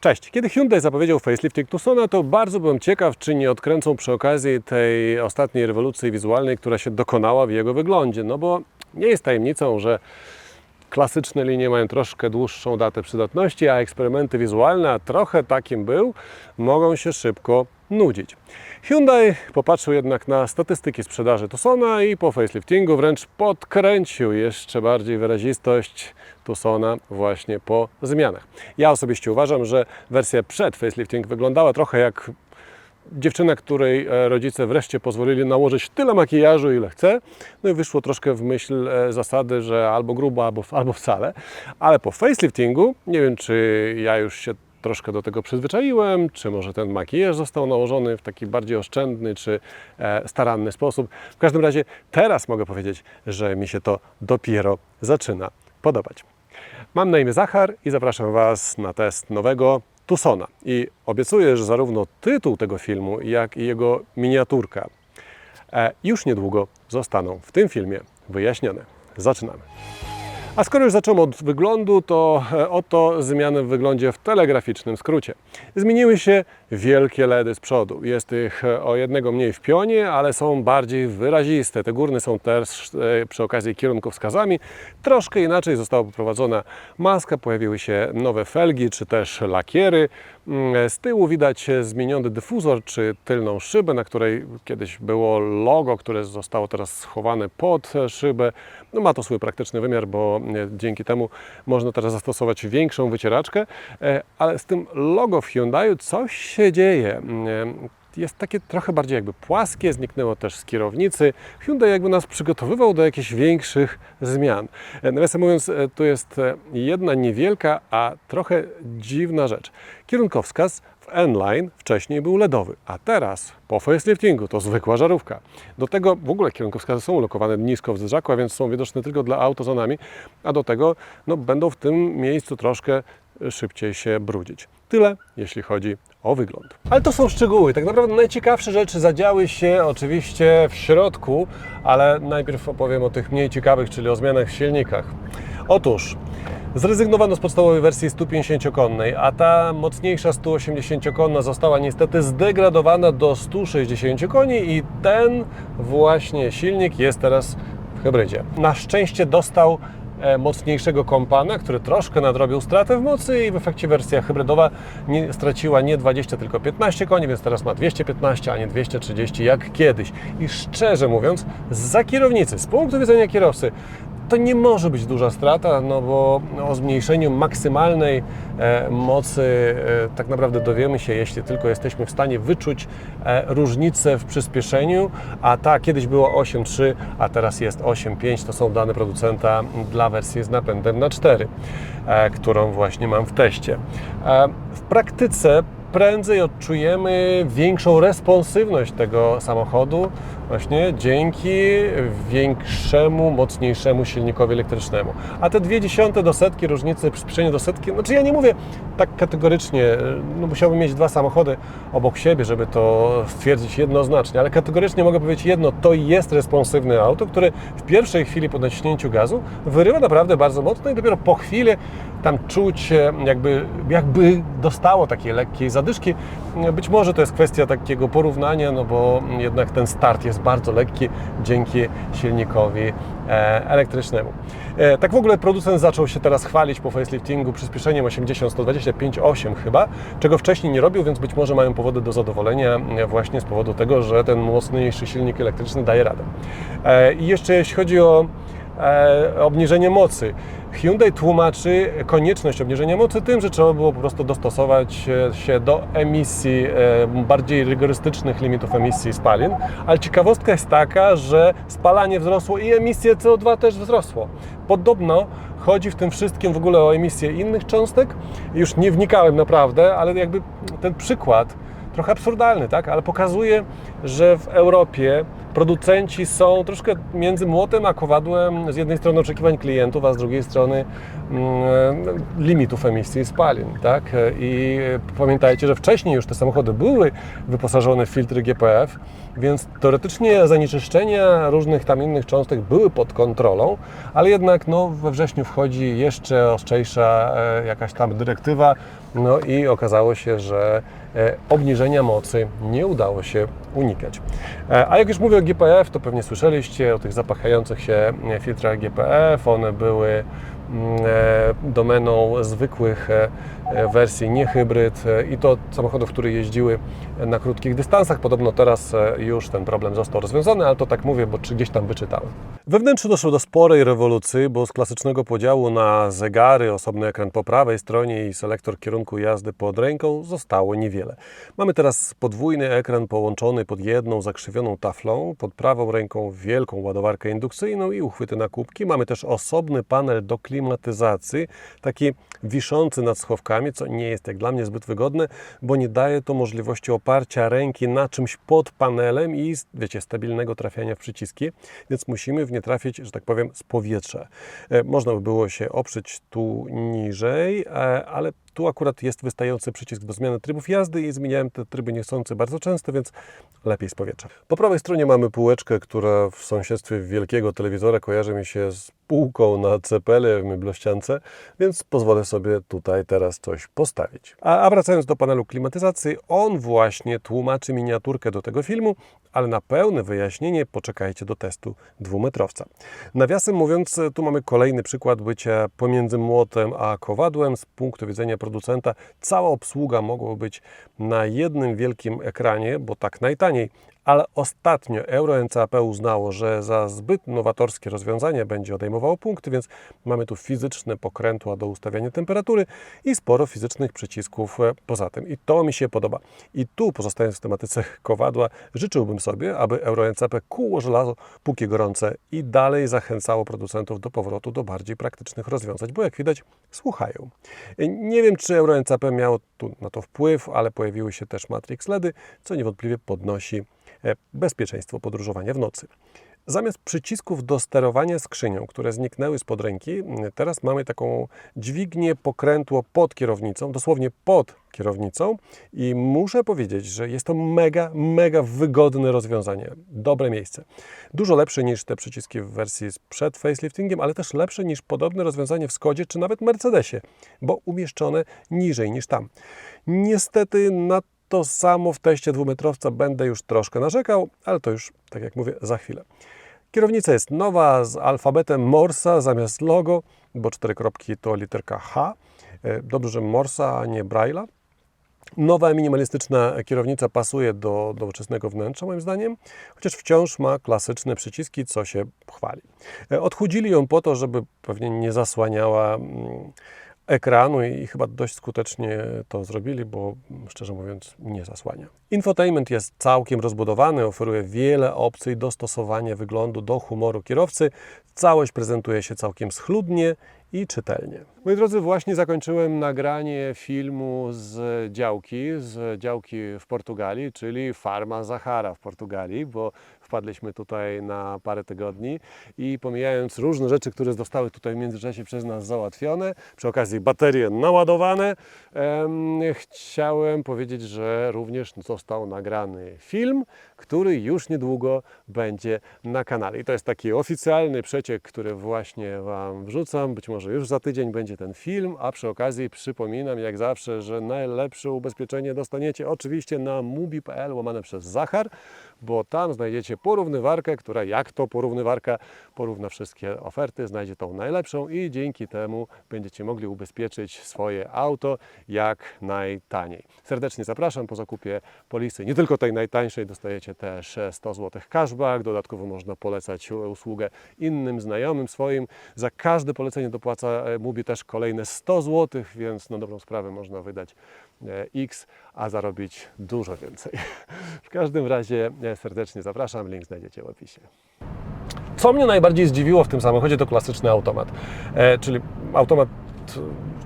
Cześć. Kiedy Hyundai zapowiedział facelifting Tucsona, to bardzo byłem ciekaw, czy nie odkręcą przy okazji tej ostatniej rewolucji wizualnej, która się dokonała w jego wyglądzie. No bo nie jest tajemnicą, że klasyczne linie mają troszkę dłuższą datę przydatności, a eksperymenty wizualne, a trochę takim był, mogą się szybko nudzić. Hyundai popatrzył jednak na statystyki sprzedaży Tucsona i po faceliftingu wręcz podkręcił jeszcze bardziej wyrazistość Tucsona właśnie po zmianach. Ja osobiście uważam, że wersja przed facelifting wyglądała trochę jak dziewczyna, której e, rodzice wreszcie pozwolili nałożyć tyle makijażu, ile chce. No i wyszło troszkę w myśl e, zasady, że albo grubo, albo, albo wcale. Ale po faceliftingu, nie wiem czy ja już się troszkę do tego przyzwyczaiłem, czy może ten makijaż został nałożony w taki bardziej oszczędny, czy e, staranny sposób. W każdym razie teraz mogę powiedzieć, że mi się to dopiero zaczyna podobać. Mam na imię Zachar i zapraszam Was na test nowego Tucsona. I obiecuję, że zarówno tytuł tego filmu, jak i jego miniaturka e, już niedługo zostaną w tym filmie wyjaśnione. Zaczynamy. A skoro już zacząłem od wyglądu, to e, oto zmiany w wyglądzie w telegraficznym skrócie. Zmieniły się wielkie LEDy z przodu. Jest ich e, o jednego mniej w pionie, ale są bardziej wyraziste. Te górne są też e, przy okazji kierunkowskazami. Troszkę inaczej została poprowadzona maska, pojawiły się nowe felgi czy też lakiery. Mm, Z tyłu widać zmieniony dyfuzor czy tylną szybę, na której kiedyś było logo, które zostało teraz schowane pod szybę. No ma to swój praktyczny wymiar, bo e, dzięki temu można teraz zastosować większą wycieraczkę, e, ale z tym logo w Hyundai coś się dzieje. Jest takie trochę bardziej jakby płaskie, zniknęło też z kierownicy. Hyundai jakby nas przygotowywał do jakichś większych zmian. E, Nawiasem mówiąc, e, tu jest e, jedna niewielka, a trochę dziwna rzecz. Kierunkowskaz w N-Line wcześniej był LEDowy, a teraz po faceliftingu to zwykła żarówka. Do tego w ogóle kierunkowskazy są ulokowane nisko w zderzaku, a więc są widoczne tylko dla auto nami, a do tego no, będą w tym miejscu troszkę szybciej się brudzić. Tyle, jeśli chodzi o wygląd. Ale to są szczegóły. Tak naprawdę najciekawsze rzeczy zadziały się oczywiście w środku, ale najpierw opowiem o tych mniej ciekawych, czyli o zmianach w silnikach. Otóż Zrezygnowano z podstawowej wersji 150-konnej, a ta mocniejsza 180-konna została niestety zdegradowana do 160 koni i ten właśnie silnik jest teraz w hybrydzie. Na szczęście dostał mocniejszego kompana, który troszkę nadrobił stratę w mocy i w efekcie wersja hybrydowa nie, straciła nie 20, tylko 15 koni, więc teraz ma 215, a nie 230 jak kiedyś. I szczerze mówiąc, za kierownicy, z punktu widzenia kierowcy, to nie może być duża strata, no bo o zmniejszeniu maksymalnej e, mocy e, tak naprawdę dowiemy się, jeśli tylko jesteśmy w stanie wyczuć e, różnicę w przyspieszeniu, a ta kiedyś było 8.3, a teraz jest 8.5. To są dane producenta dla wersji z napędem na 4, e, którą właśnie mam w teście. W praktyce prędzej odczujemy większą responsywność tego samochodu właśnie dzięki większemu, mocniejszemu silnikowi elektrycznemu. A te dwie dziesiąte do setki różnicy przyspieszenia do setki, znaczy ja nie mówię tak kategorycznie, no musiałbym mieć dwa samochody obok siebie, żeby to stwierdzić jednoznacznie, ale kategorycznie mogę powiedzieć jedno, to jest responsywne auto, które w pierwszej chwili po naciśnięciu gazu wyrywa naprawdę bardzo mocno i dopiero po chwili tam czuć e, jakby, jakby dostało takiej lekkiej zadyszki. Być może to jest kwestia takiego porównania, no bo jednak ten start jest bardzo lekki dzięki silnikowi e, elektrycznemu. E, Tak w ogóle producent zaczął się teraz chwalić po faceliftingu przyspieszeniem 80, 125, 8 chyba, czego wcześniej nie robił, więc być może mają powody do zadowolenia właśnie z powodu tego, że ten mocniejszy silnik elektryczny daje radę. I jeszcze jeśli chodzi o obniżenie mocy. Hyundai tłumaczy konieczność obniżenia mocy tym, że trzeba było po prostu dostosować e, się do emisji, e, bardziej rygorystycznych limitów emisji spalin, ale ciekawostka jest taka, że spalanie wzrosło i emisje CO2 też wzrosło. Podobno chodzi w tym wszystkim w ogóle o emisję innych cząstek. Już nie wnikałem naprawdę, ale jakby ten przykład trochę absurdalny, tak? ale pokazuje, że w Europie producenci są troszkę między młotem a kowadłem z jednej strony oczekiwań klientów, a z drugiej strony mm, limitów emisji spalin. Tak? I pamiętajcie, że wcześniej już te samochody były wyposażone w filtry GPF, więc teoretycznie zanieczyszczenia różnych tam innych cząstek były pod kontrolą, ale jednak no, we wrześniu wchodzi jeszcze ostrzejsza e, jakaś tam dyrektywa, no i okazało się, że obniżenia mocy nie udało się unikać. E, A jak już mówię o GPF, to pewnie słyszeliście o tych zapachających się e, filtrach GPF. One były mm, e, domeną zwykłych e, e, wersji, nie hybryd e, i to samochodów, które jeździły na krótkich dystansach. Podobno teraz e, już ten problem został rozwiązany, ale to tak mówię, bo gdzieś tam wyczytałem. We doszło do sporej rewolucji, bo z klasycznego podziału na zegary, osobny ekran po prawej stronie i selektor kierunku jazdy pod ręką zostało niewiele. Mamy teraz podwójny ekran połączony pod jedną zakrzywioną taflą, pod prawą ręką wielką ładowarkę indukcyjną i uchwyty na kubki. Mamy też osobny panel do klimatyzacji, taki wiszący nad schowkami, co nie jest jak dla mnie zbyt wygodne, bo nie daje to możliwości oparcia ręki na czymś pod panelem i, wiecie, stabilnego trafiania w przyciski, więc musimy w nie trafić, że tak powiem, z powietrza. E, Można by było się oprzeć tu niżej, e, ale tu akurat jest wystający przycisk do zmiany trybów jazdy i zmieniałem te tryby niechcący bardzo często, więc lepiej z powietrza. Po prawej stronie mamy półeczkę, która w sąsiedztwie wielkiego telewizora kojarzy mi się z półką na cepele w meblościance, więc pozwolę sobie tutaj teraz coś postawić. A, a wracając do panelu klimatyzacji, on właśnie tłumaczy miniaturkę do tego filmu, ale na pełne wyjaśnienie poczekajcie do testu dwumetrowca. Nawiasem mówiąc, tu mamy kolejny przykład bycia pomiędzy młotem a kowadłem. Z punktu widzenia producenta. Cała obsługa mogła być na jednym wielkim ekranie, bo tak najtaniej, ale ostatnio Euro NCAP uznało, że za zbyt nowatorskie rozwiązanie będzie odejmowało punkty, więc mamy tu fizyczne pokrętła do ustawiania temperatury i sporo fizycznych przycisków e, poza tym. I to mi się podoba. I tu, pozostając w tematyce kowadła, życzyłbym sobie, aby Euro NCAP kuło żelazo póki gorące i dalej zachęcało producentów do powrotu do bardziej praktycznych rozwiązań, bo jak widać, słuchają. Nie wiem, czy Euro NCAP miało tu na to wpływ, ale pojawiły się też Matrix LEDy, co niewątpliwie podnosi e, bezpieczeństwo podróżowania w nocy. Zamiast przycisków do sterowania skrzynią, które zniknęły spod ręki, teraz mamy taką dźwignię pokrętło pod kierownicą, dosłownie pod kierownicą i muszę powiedzieć, że jest to mega, mega wygodne rozwiązanie. Dobre miejsce. Dużo lepsze niż te przyciski w wersji przed faceliftingiem, ale też lepsze niż podobne rozwiązanie w Skodzie czy nawet Mercedesie, bo umieszczone niżej niż tam. Niestety na to samo w teście dwumetrowca będę już troszkę narzekał, ale to już, tak jak mówię, za chwilę. Kierownica jest nowa z alfabetem Morsa zamiast logo, bo cztery kropki to literka H. E, Dobrze, że Morsa, a nie Braille'a. Nowa minimalistyczna kierownica pasuje do nowoczesnego wnętrza, moim zdaniem, chociaż wciąż ma klasyczne przyciski, co się chwali. E, Odchudzili ją po to, żeby pewnie nie zasłaniała mm, ekranu i chyba dość skutecznie to zrobili, bo szczerze mówiąc nie zasłania. Infotainment jest całkiem rozbudowany, oferuje wiele opcji dostosowania wyglądu do humoru kierowcy. Całość prezentuje się całkiem schludnie i czytelnie. Moi drodzy, właśnie zakończyłem nagranie filmu z działki, z działki w Portugalii, czyli Farma Zahara w Portugalii, bo wpadliśmy tutaj na parę tygodni i pomijając różne rzeczy, które zostały tutaj w międzyczasie przez nas załatwione, przy okazji baterie naładowane, em, chciałem powiedzieć, że również został nagrany film, który już niedługo będzie na kanale. I to jest taki oficjalny przeciek, który właśnie Wam wrzucam. Być może już za tydzień będzie ten film, a przy okazji przypominam jak zawsze, że najlepsze ubezpieczenie dostaniecie oczywiście na mubi.pl łamane przez Zachar, bo tam znajdziecie porównywarkę, która jak to porównywarka porówna wszystkie oferty, znajdzie tą najlepszą i dzięki temu będziecie mogli ubezpieczyć swoje auto jak najtaniej. Serdecznie zapraszam po zakupie polisy, nie tylko tej najtańszej, dostajecie też 100 zł cashback, dodatkowo można polecać usługę innym znajomym swoim. Za każde polecenie dopłaca e, Mubi też kolejne 100 zł, więc na dobrą sprawę można wydać X, a zarobić dużo więcej. W każdym razie e, serdecznie zapraszam, link znajdziecie w opisie. Co mnie najbardziej zdziwiło w tym samochodzie to klasyczny automat, e, czyli automat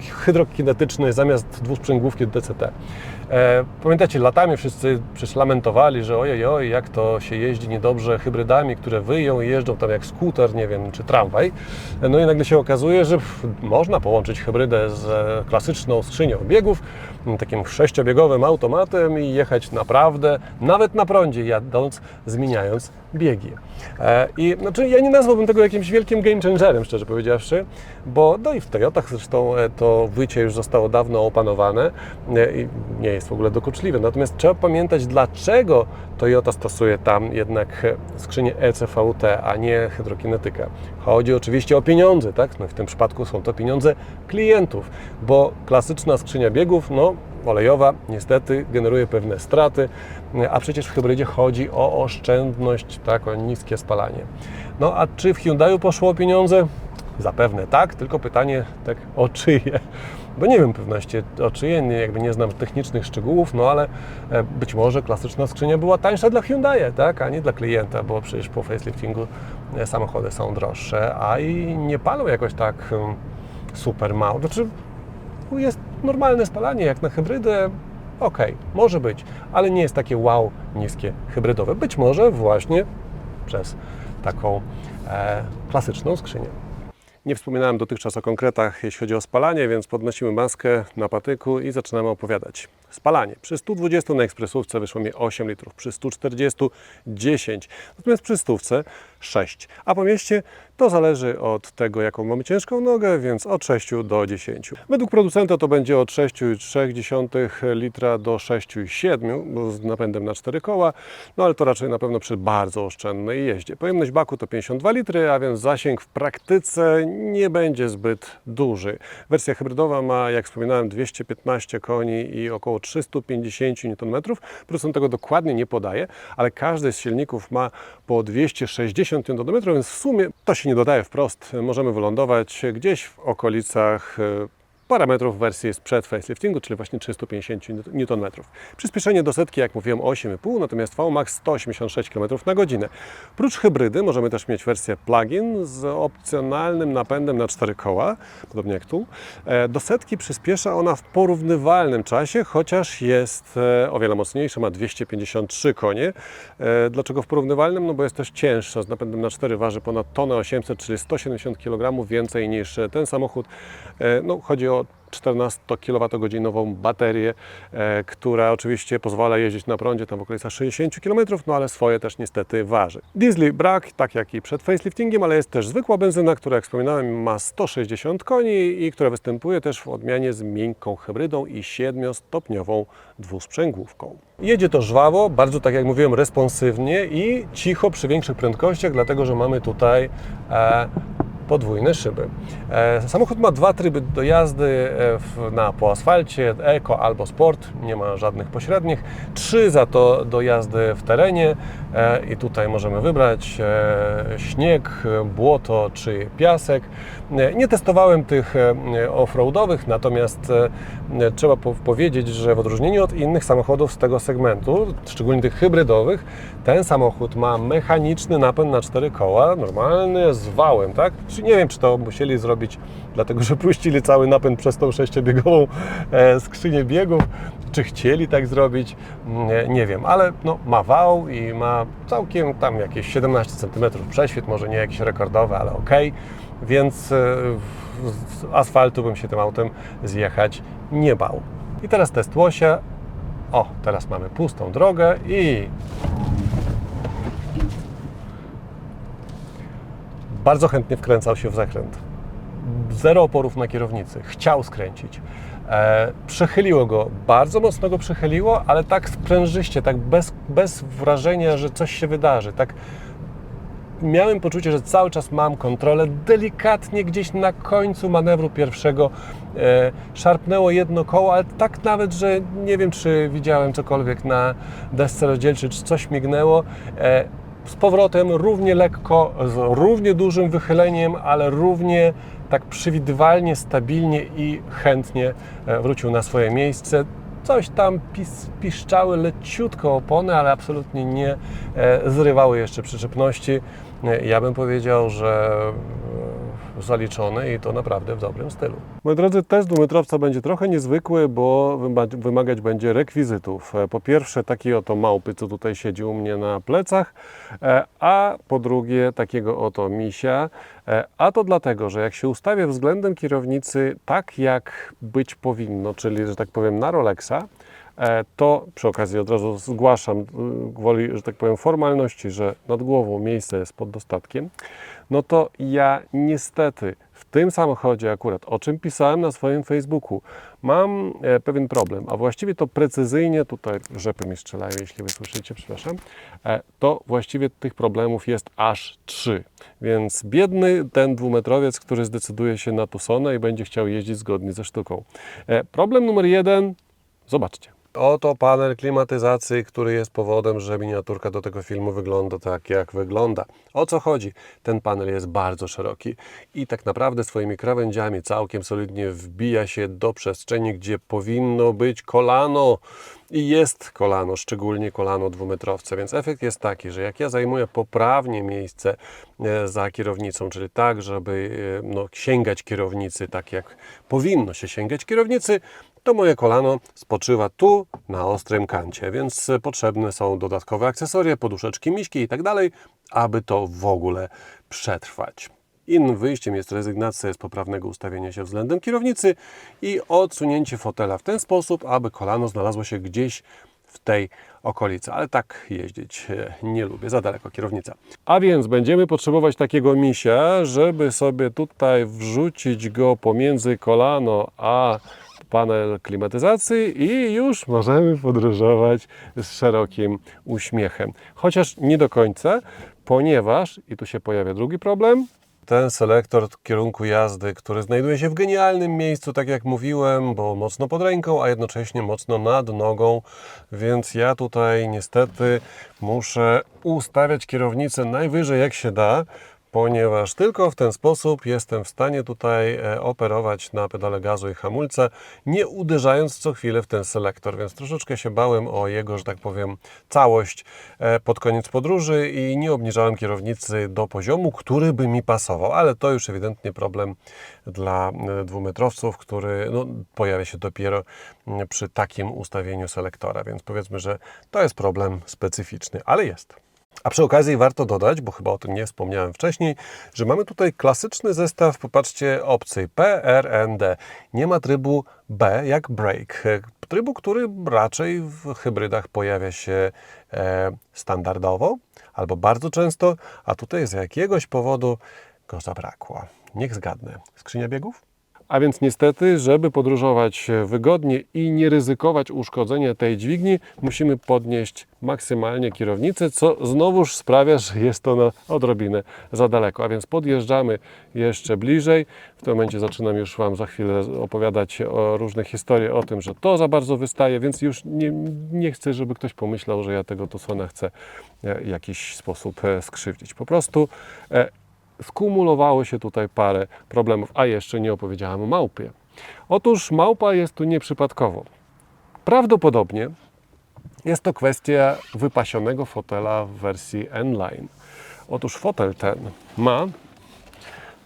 hydrokinetyczny zamiast dwusprzęgłówki DCT. E, pamiętacie, latami wszyscy przecież lamentowali, że ojej, oj, jak to się jeździ niedobrze hybrydami, które wyją i jeżdżą tam jak skuter, nie wiem, czy tramwaj. No i nagle się okazuje, że można połączyć hybrydę z klasyczną skrzynią biegów, takim sześciobiegowym automatem i jechać naprawdę, nawet na prądzie jadąc, zmieniając biegi. E, I znaczy ja nie nazwałbym tego jakimś wielkim game changerem, szczerze powiedziawszy, bo no i w Toyotach zresztą e, to wycie już zostało dawno opanowane i nie jest w ogóle dokuczliwe. Natomiast trzeba pamiętać, dlaczego Toyota stosuje tam jednak e, skrzynię ECVT, a nie hydrokinetykę. Chodzi oczywiście o pieniądze, tak? No w tym przypadku są to pieniądze klientów, bo klasyczna skrzynia biegów, no olejowa niestety generuje pewne straty, a przecież w hybrydzie chodzi o oszczędność, tak, o niskie spalanie. No a czy w Hyundaiu poszło o pieniądze? Zapewne tak, tylko pytanie tak o czyje. Bo nie wiem pewności o czyje, nie, jakby nie znam technicznych szczegółów, no ale e, być może klasyczna skrzynia była tańsza dla Hyundai, tak, a nie dla klienta, bo przecież po faceliftingu e, samochody są droższe, a i nie palą jakoś tak em, super mało. Znaczy jest normalne spalanie jak na hybrydę. Okej, może być, ale nie jest takie wow niskie hybrydowe. Być może właśnie przez taką e, klasyczną skrzynię. Nie wspominałem dotychczas o konkretach, jeśli chodzi o spalanie, więc podnosimy maskę na patyku i zaczynamy opowiadać. Spalanie. Przy 120 na ekspresówce wyszło mi 8 litrów, przy 140 10, natomiast przy stówce 6. A po mieście to zależy od tego, jaką mamy ciężką nogę, więc od 6 do 10. Według producenta to będzie od 6,3 litra do 6,7, bo z napędem na 4 koła, no ale to raczej na pewno przy bardzo oszczędnej jeździe. Pojemność baku to 52 litry, a więc zasięg w praktyce nie będzie zbyt duży. Wersja hybrydowa ma, jak wspominałem, 215 koni i około 350 Nm. Producent tego dokładnie nie podaje, ale każdy z silników ma po 260 Nm, więc w sumie to się nie dodaje wprost. Możemy wylądować gdzieś w okolicach e, parametrów wersji sprzed faceliftingu, czyli właśnie 350 Nm. Przyspieszenie do setki, jak mówiłem, 8,5, natomiast VMAX 186 km na godzinę. Prócz hybrydy możemy też mieć wersję plug-in z opcjonalnym napędem na 4 koła, podobnie jak tu. E, Do setki przyspiesza ona w porównywalnym czasie, chociaż jest e, o wiele mocniejsza, ma 253 konie. E, Dlaczego w porównywalnym? No bo jest też cięższa, z napędem na 4 waży ponad tonę 800, czyli 170 kg więcej niż ten samochód. No, chodzi o 14 kWh baterię, e, która oczywiście pozwala jeździć na prądzie tam w okolicach 60 km, no ale swoje też niestety waży. Diesli brak, tak jak i przed faceliftingiem, ale jest też zwykła benzyna, która jak wspominałem ma 160 koni i która występuje też w odmianie z miękką hybrydą i 7-stopniową dwusprzęgłówką. Jedzie to żwawo, bardzo tak jak mówiłem responsywnie i cicho przy większych prędkościach, dlatego że mamy tutaj e, podwójne szyby. E, samochód ma dwa tryby do jazdy e, na, po asfalcie, eko albo sport, nie ma żadnych pośrednich. Trzy za to do jazdy w terenie e, i tutaj możemy wybrać śnieg, błoto czy piasek. E, Nie testowałem tych e, offroadowych, natomiast e, trzeba po- powiedzieć, że w odróżnieniu od innych samochodów z tego segmentu, szczególnie tych hybrydowych, ten samochód ma mechaniczny napęd na cztery koła, normalny, z wałem, tak? Czy nie wiem, czy to musieli zrobić, dlatego że puścili cały napęd przez tą sześciobiegową e, skrzynię biegów, czy chcieli tak zrobić, nie, nie wiem, ale no, ma wał i ma całkiem tam jakieś 17 cm prześwit, może nie jakieś rekordowe, ale ok, więc e, z asfaltu bym się tym autem zjechać nie bał. I teraz test łosia. O, teraz mamy pustą drogę i bardzo chętnie wkręcał się w zakręt. Zero oporów na kierownicy, chciał skręcić. E, przechyliło go, bardzo mocno go przechyliło, ale tak sprężyście, tak bez, bez wrażenia, że coś się wydarzy. Tak miałem poczucie, że cały czas mam kontrolę. Delikatnie gdzieś na końcu manewru pierwszego e, szarpnęło jedno koło, ale tak nawet, że nie wiem, czy widziałem cokolwiek na desce rozdzielczej, czy coś mignęło. E, z powrotem równie lekko, z równie dużym wychyleniem, ale równie tak przewidywalnie, stabilnie i chętnie e, wrócił na swoje miejsce. Coś tam pis, piszczały leciutko opony, ale absolutnie nie e, zrywały jeszcze przyczepności. E, Ja bym powiedział, że zaliczone i to naprawdę w dobrym stylu. Moi drodzy, test dwumetrowca będzie trochę niezwykły, bo wyma- wymagać będzie rekwizytów. E, Po pierwsze takiej oto małpy, co tutaj siedzi u mnie na plecach, e, a po drugie takiego oto misia. E, A to dlatego, że jak się ustawię względem kierownicy tak, jak być powinno, czyli, że tak powiem, na Rolexa, E, to przy okazji od razu zgłaszam y, gwoli, że tak powiem, formalności, że nad głową miejsce jest pod dostatkiem, no to ja niestety w tym samochodzie akurat, o czym pisałem na swoim Facebooku, mam e, pewien problem, a właściwie to precyzyjnie, tutaj rzepy mi strzelają, jeśli wy słyszycie, przepraszam, e, to właściwie tych problemów jest aż trzy. Więc biedny ten dwumetrowiec, który zdecyduje się na Tucsona i będzie chciał jeździć zgodnie ze sztuką. E, Problem numer jeden, zobaczcie. Oto panel klimatyzacji, który jest powodem, że miniaturka do tego filmu wygląda tak, jak wygląda. O co chodzi? Ten panel jest bardzo szeroki i tak naprawdę swoimi krawędziami całkiem solidnie wbija się do przestrzeni, gdzie powinno być kolano. I jest kolano, szczególnie kolano dwumetrowce, więc efekt jest taki, że jak ja zajmuję poprawnie miejsce e, za kierownicą, czyli tak, żeby e, no, sięgać kierownicy tak, jak powinno się sięgać kierownicy, to moje kolano spoczywa tu na ostrym kancie, więc potrzebne są dodatkowe akcesoria, poduszeczki, miśki i tak aby to w ogóle przetrwać. Innym wyjściem jest rezygnacja z poprawnego ustawienia się względem kierownicy i odsunięcie fotela w ten sposób, aby kolano znalazło się gdzieś w tej okolicy, ale tak jeździć e, nie lubię, za daleko kierownica. A więc będziemy potrzebować takiego misia, żeby sobie tutaj wrzucić go pomiędzy kolano a panel klimatyzacji i już możemy podróżować z szerokim uśmiechem. Chociaż nie do końca, ponieważ, i tu się pojawia drugi problem, ten selektor kierunku jazdy, który znajduje się w genialnym miejscu, tak jak mówiłem, bo mocno pod ręką, a jednocześnie mocno nad nogą, więc ja tutaj niestety muszę ustawiać kierownicę najwyżej jak się da, ponieważ tylko w ten sposób jestem w stanie tutaj e, operować na pedale gazu i hamulca, nie uderzając co chwilę w ten selektor, więc troszeczkę się bałem o jego, że tak powiem, całość e, pod koniec podróży i nie obniżałem kierownicy do poziomu, który by mi pasował, ale to już ewidentnie problem dla e, dwumetrowców, który no, pojawia się dopiero mm, przy takim ustawieniu selektora, więc powiedzmy, że to jest problem specyficzny, ale jest. A przy okazji warto dodać, bo chyba o tym nie wspomniałem wcześniej, że mamy tutaj klasyczny zestaw, popatrzcie, opcji PRND. Nie ma trybu B jak break. E, Trybu, który raczej w hybrydach pojawia się e, standardowo albo bardzo często, a tutaj z jakiegoś powodu go zabrakło. Niech zgadnę. Skrzynia biegów? A więc niestety, żeby podróżować wygodnie i nie ryzykować uszkodzenia tej dźwigni, musimy podnieść maksymalnie kierownicę, co znowuż sprawia, że jest to na odrobinę za daleko. A więc podjeżdżamy jeszcze bliżej. W tym momencie zaczynam już Wam za chwilę opowiadać o różnych historiach o tym, że to za bardzo wystaje, więc już nie, nie chcę, żeby ktoś pomyślał, że ja tego Tucsona chcę e, w jakiś sposób e, skrzywdzić. Po prostu e, skumulowało się tutaj parę problemów, a jeszcze nie opowiedziałem o małpie. Otóż małpa jest tu nieprzypadkowo. Prawdopodobnie jest to kwestia wypasionego fotela w wersji N-Line. Otóż fotel ten ma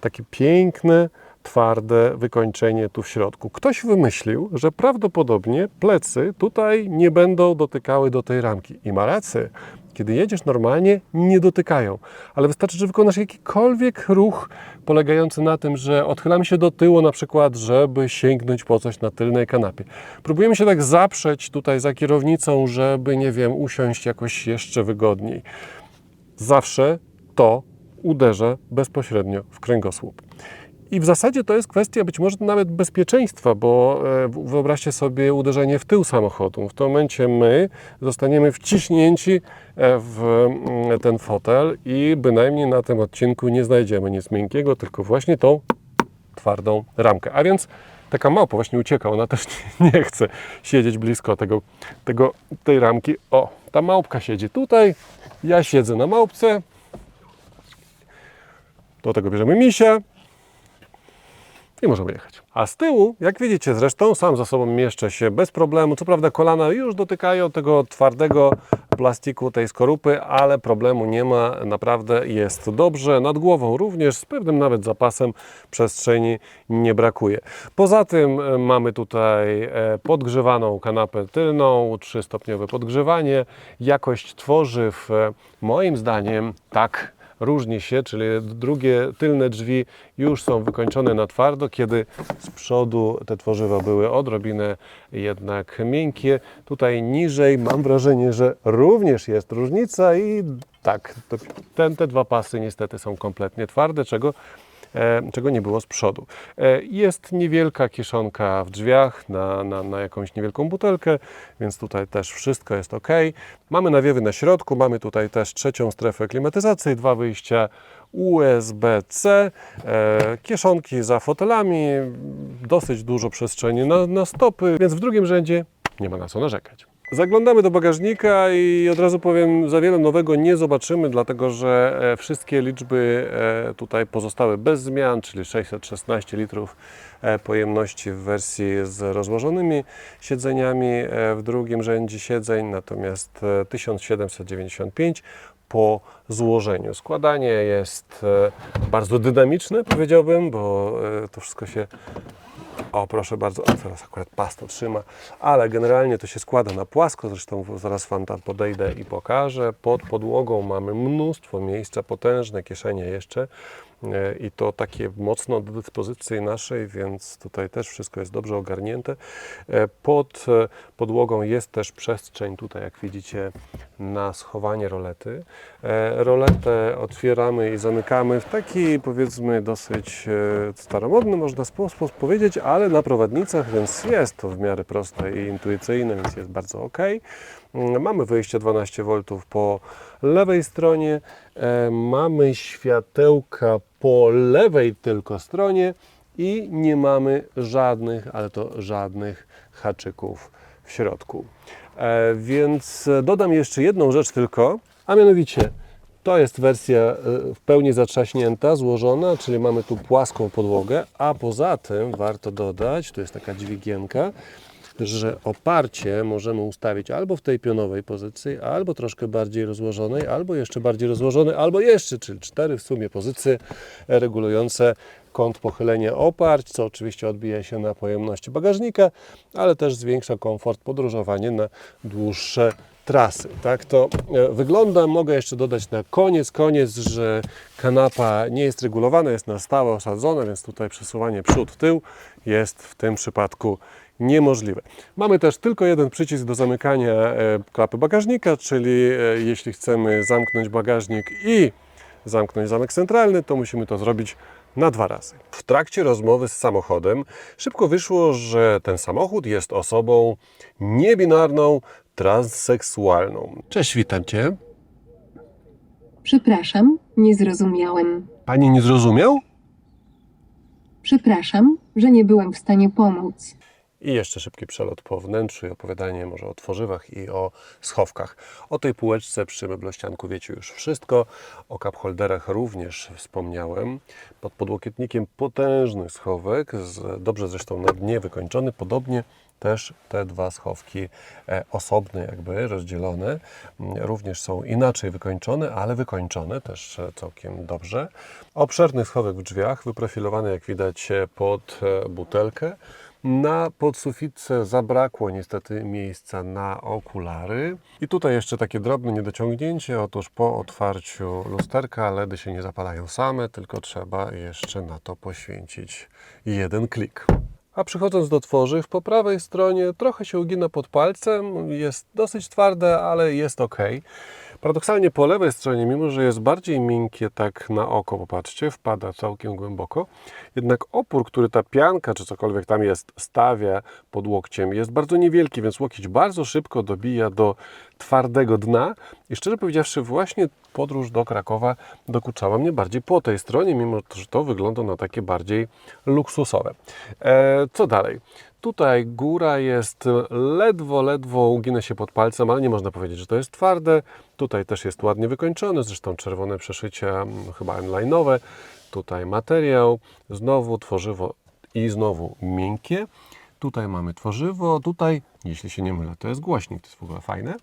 takie piękne, twarde wykończenie tu w środku. Ktoś wymyślił, że prawdopodobnie plecy tutaj nie będą dotykały do tej ramki. I ma rację. Kiedy jedziesz normalnie, nie dotykają, ale wystarczy, że wykonasz jakikolwiek ruch polegający na tym, że odchylamy się do tyłu na przykład, żeby sięgnąć po coś na tylnej kanapie. Próbujemy się tak zaprzeć tutaj za kierownicą, żeby, nie wiem, usiąść jakoś jeszcze wygodniej. Zawsze to uderza bezpośrednio w kręgosłup. I w zasadzie to jest kwestia być może nawet bezpieczeństwa, bo e, wyobraźcie sobie uderzenie w tył samochodu. W tym momencie my zostaniemy wciśnięci e, w mm, ten fotel i bynajmniej na tym odcinku nie znajdziemy nic miękkiego, tylko właśnie tą twardą ramkę. A więc taka małpa właśnie ucieka, ona też nie, chce siedzieć blisko tego, tego, tej ramki. O, ta małpka siedzi tutaj, ja siedzę na małpce, do tego bierzemy misia, i możemy jechać. A z tyłu, jak widzicie zresztą, sam za sobą mieszczę się bez problemu. Co prawda kolana już dotykają tego twardego plastiku, tej skorupy, ale problemu nie ma, naprawdę jest dobrze. Nad głową również, z pewnym nawet zapasem przestrzeni nie brakuje. Poza tym e, mamy tutaj e, podgrzewaną kanapę tylną, trzystopniowe podgrzewanie. Jakość tworzyw e, moim zdaniem tak różni się, czyli drugie tylne drzwi już są wykończone na twardo, kiedy z przodu te tworzywa były odrobinę jednak miękkie. Tutaj niżej mam wrażenie, że również jest różnica i tak, ten, te dwa pasy niestety są kompletnie twarde, czego czego nie było z przodu. E, Jest niewielka kieszonka w drzwiach na, na, na jakąś niewielką butelkę, więc tutaj też wszystko jest ok. Mamy nawiewy na środku, mamy tutaj też trzecią strefę klimatyzacji, dwa wyjścia USB-C, e, kieszonki za fotelami, dosyć dużo przestrzeni na, na stopy, więc w drugim rzędzie nie ma na co narzekać. Zaglądamy do bagażnika i od razu powiem, za wiele nowego nie zobaczymy, dlatego że e, wszystkie liczby e, tutaj pozostały bez zmian, czyli 616 litrów e, pojemności w wersji z rozłożonymi siedzeniami, w drugim rzędzie siedzeń natomiast e, 1795 po złożeniu. Składanie jest bardzo dynamiczne, powiedziałbym, bo to wszystko się o, proszę bardzo, o, teraz akurat pas to trzyma, ale generalnie to się składa na płasko, zresztą zaraz Wam tam podejdę i pokażę. Pod podłogą mamy mnóstwo miejsca, potężne kieszenie jeszcze i to takie mocno do dyspozycji naszej, więc tutaj też wszystko jest dobrze ogarnięte. E, Pod e, podłogą jest też przestrzeń tutaj, jak widzicie, na schowanie rolety. E, Roletę otwieramy i zamykamy w taki powiedzmy dosyć e, staromodny, można sposób powiedzieć, ale na prowadnicach, więc jest to w miarę proste i intuicyjne, więc jest bardzo ok. Mamy wyjście 12 V po lewej stronie, e, mamy światełka po lewej tylko stronie i nie mamy żadnych, ale to żadnych haczyków w środku. E, Więc dodam jeszcze jedną rzecz tylko, a mianowicie to jest wersja e, w pełni zatrzaśnięta, złożona, czyli mamy tu płaską podłogę, a poza tym warto dodać, tu jest taka dźwigienka, że oparcie możemy ustawić albo w tej pionowej pozycji, albo troszkę bardziej rozłożonej, albo jeszcze bardziej rozłożonej, albo jeszcze, czyli cztery w sumie pozycje regulujące kąt pochylenia oparć, co oczywiście odbija się na pojemności bagażnika, ale też zwiększa komfort podróżowania na dłuższe trasy. Tak to e, wygląda. Mogę jeszcze dodać na koniec, koniec, że kanapa nie jest regulowana, jest na stałe osadzona, więc tutaj przesuwanie przód, tył jest w tym przypadku niemożliwe. Mamy też tylko jeden przycisk do zamykania e, klapy bagażnika, czyli e, jeśli chcemy zamknąć bagażnik i zamknąć zamek centralny, to musimy to zrobić na dwa razy. W trakcie rozmowy z samochodem szybko wyszło, że ten samochód jest osobą niebinarną, transseksualną. Cześć, witam Cię. Przepraszam, nie zrozumiałem. Pani nie zrozumiał? Przepraszam, że nie byłem w stanie pomóc. I jeszcze szybki przelot po wnętrzu i opowiadanie może o tworzywach i o schowkach. O tej półeczce przy meblościanku wiecie już wszystko. O cup holderach również wspomniałem. Pod podłokietnikiem potężny schowek, dobrze zresztą na dnie wykończony. Podobnie też te dwa schowki e, osobne, jakby rozdzielone, m, również są inaczej wykończone, ale wykończone też e, całkiem dobrze. Obszerny schowek w drzwiach, wyprofilowany jak widać e, pod butelkę. Na podsufitce zabrakło niestety miejsca na okulary. I tutaj jeszcze takie drobne niedociągnięcie. Otóż po otwarciu lusterka LEDy się nie zapalają same, tylko trzeba jeszcze na to poświęcić jeden klik. A przychodząc do tworzyw, po prawej stronie trochę się ugina pod palcem, jest dosyć twarde, ale jest ok. Paradoksalnie po lewej stronie, mimo że jest bardziej miękkie tak na oko, popatrzcie, wpada całkiem głęboko, jednak opór, który ta pianka czy cokolwiek tam jest, stawia pod łokciem, jest bardzo niewielki, więc łokieć bardzo szybko dobija do twardego dna i szczerze powiedziawszy właśnie podróż do Krakowa dokuczała mnie bardziej po tej stronie, mimo że to wygląda na takie bardziej luksusowe. E, co dalej? Tutaj góra jest ledwo, ledwo ugina się pod palcem, ale nie można powiedzieć, że to jest twarde. Tutaj też jest ładnie wykończone, zresztą czerwone przeszycia, mm, chyba online'owe. Tutaj materiał, znowu tworzywo i znowu miękkie. Tutaj mamy tworzywo, tutaj, jeśli się nie mylę, to jest głośnik, to jest w ogóle fajne.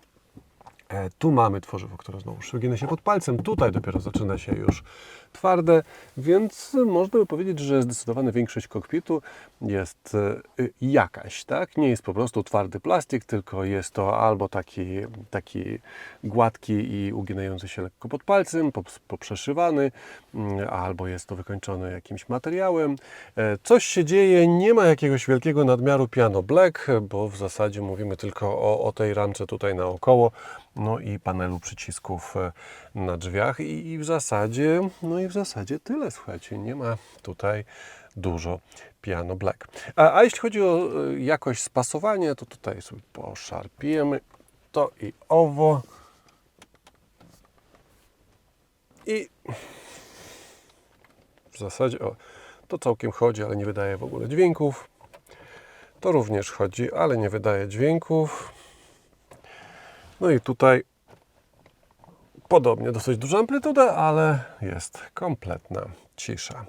E, Tu mamy tworzywo, które znowu ugina się pod palcem. Tutaj dopiero zaczyna się już twarde, więc można by powiedzieć, że zdecydowana większość kokpitu jest e, jakaś, tak? Nie jest po prostu twardy plastik, tylko jest to albo taki, taki gładki i uginający się lekko pod palcem, pop- poprzeszywany, albo jest to wykończone jakimś materiałem. E, Coś się dzieje, nie ma jakiegoś wielkiego nadmiaru piano black, bo w zasadzie mówimy tylko o, o tej ramce tutaj naokoło, no i panelu przycisków e, na drzwiach i, i w zasadzie, no i w zasadzie tyle, słuchajcie, nie ma tutaj dużo piano black. A, a jeśli chodzi o e, jakość spasowania, to tutaj sobie poszarpiemy to i owo. I w zasadzie o, to całkiem chodzi, ale nie wydaje w ogóle dźwięków. To również chodzi, ale nie wydaje dźwięków. No i tutaj podobnie dosyć duża amplituda, ale jest kompletna cisza.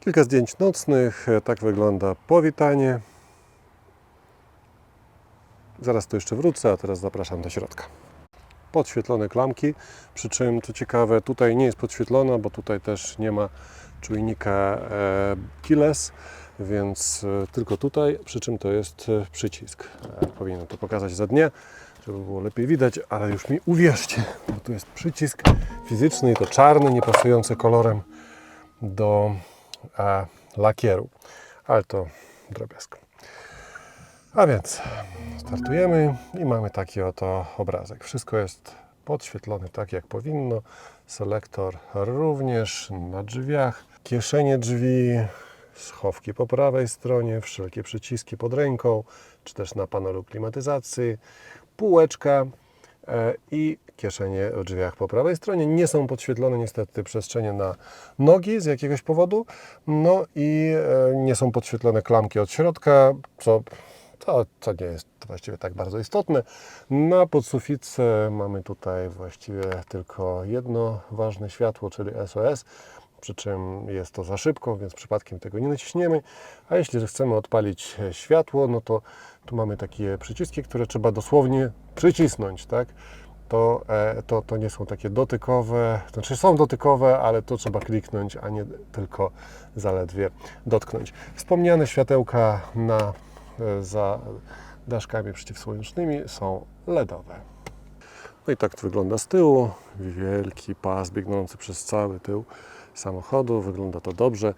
Kilka zdjęć nocnych. Tak wygląda powitanie. Zaraz tu jeszcze wrócę, a teraz zapraszam do środka. Podświetlone klamki, przy czym co ciekawe, tutaj nie jest podświetlona, bo tutaj też nie ma czujnika e, keyless, więc e, tylko tutaj, przy czym to jest e, przycisk. Powinienem to pokazać za dnia, żeby było lepiej widać, ale już mi uwierzcie, bo tu jest przycisk fizyczny i to czarny, niepasujący kolorem do lakieru, ale to drobiazg. A więc startujemy i mamy taki oto obrazek. Wszystko jest podświetlone tak jak powinno. Selektor również na drzwiach, kieszenie drzwi, schowki po prawej stronie, wszelkie przyciski pod ręką, czy też na panelu klimatyzacji, półeczka e, i kieszenie w drzwiach po prawej stronie. Nie są podświetlone niestety przestrzenie na nogi z jakiegoś powodu. No i e, nie są podświetlone klamki od środka, co, co, co nie jest właściwie tak bardzo istotne. Na podsufice mamy tutaj właściwie tylko jedno ważne światło, czyli SOS. Przy czym jest to za szybko, więc przypadkiem tego nie naciśniemy. A jeśli chcemy odpalić światło, no to tu mamy takie przyciski, które trzeba dosłownie przycisnąć, tak? to, e, to, to nie są takie dotykowe, to znaczy są dotykowe, ale to trzeba kliknąć, a nie tylko zaledwie dotknąć. Wspomniane światełka na, za daszkami przeciwsłonecznymi są LEDowe. No i tak to wygląda z tyłu. Wielki pas biegnący przez cały tył samochodu. Wygląda to dobrze.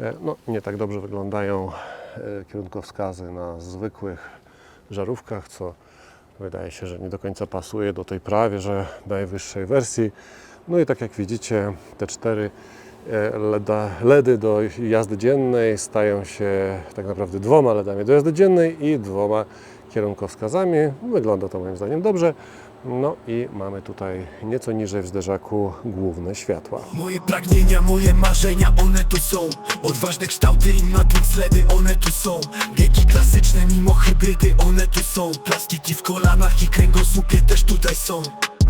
E, No, nie tak dobrze wyglądają e, kierunkowskazy na zwykłych żarówkach, co wydaje się, że nie do końca pasuje do tej prawie, że najwyższej wersji. No i tak jak widzicie, te cztery LEDy do jazdy dziennej stają się tak naprawdę dwoma LEDami do jazdy dziennej i dwoma kierunkowskazami. Wygląda to moim zdaniem dobrze. No i mamy tutaj nieco niżej w zderzaku główne światła. Moje pragnienia, moje marzenia, one tu są Odważne kształty i nadmie sledy, one tu są Biegi klasyczne mimo hybrydy, one tu są Plastiki w kolanach i kręgosłupie też tutaj są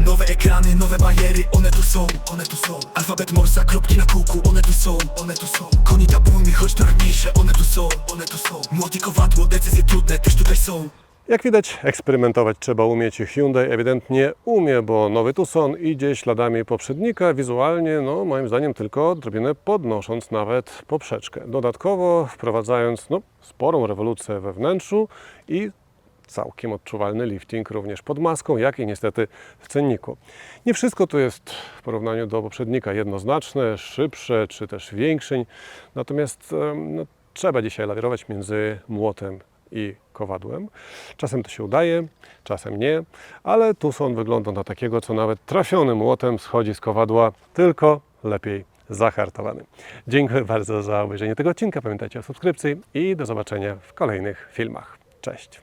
Nowe ekrany, nowe bariery, one tu są, one tu są. Alfabet Morsa, kropki na kółku, one tu są, one tu są. Koni tabuny, choć trudniejsze, one tu są, one tu są. Młody kowadło, decyzje trudne też tutaj są. Jak widać, eksperymentować trzeba umieć. Hyundai ewidentnie umie, bo nowy Tucson idzie śladami poprzednika, wizualnie, no moim zdaniem tylko odrobinę podnosząc nawet poprzeczkę. Dodatkowo wprowadzając no, sporą rewolucję we wnętrzu i całkiem odczuwalny lifting również pod maską, jak i niestety w cenniku. Nie wszystko to jest w porównaniu do poprzednika jednoznaczne, szybsze czy też większe, natomiast no, trzeba dzisiaj lawirować między młotem i kowadłem. Czasem to się udaje, czasem nie, ale Tucson wygląda na takiego, co nawet trafionym młotem schodzi z kowadła, tylko lepiej zahartowany. Dziękuję bardzo za obejrzenie tego odcinka. Pamiętajcie o subskrypcji i do zobaczenia w kolejnych filmach. Cześć!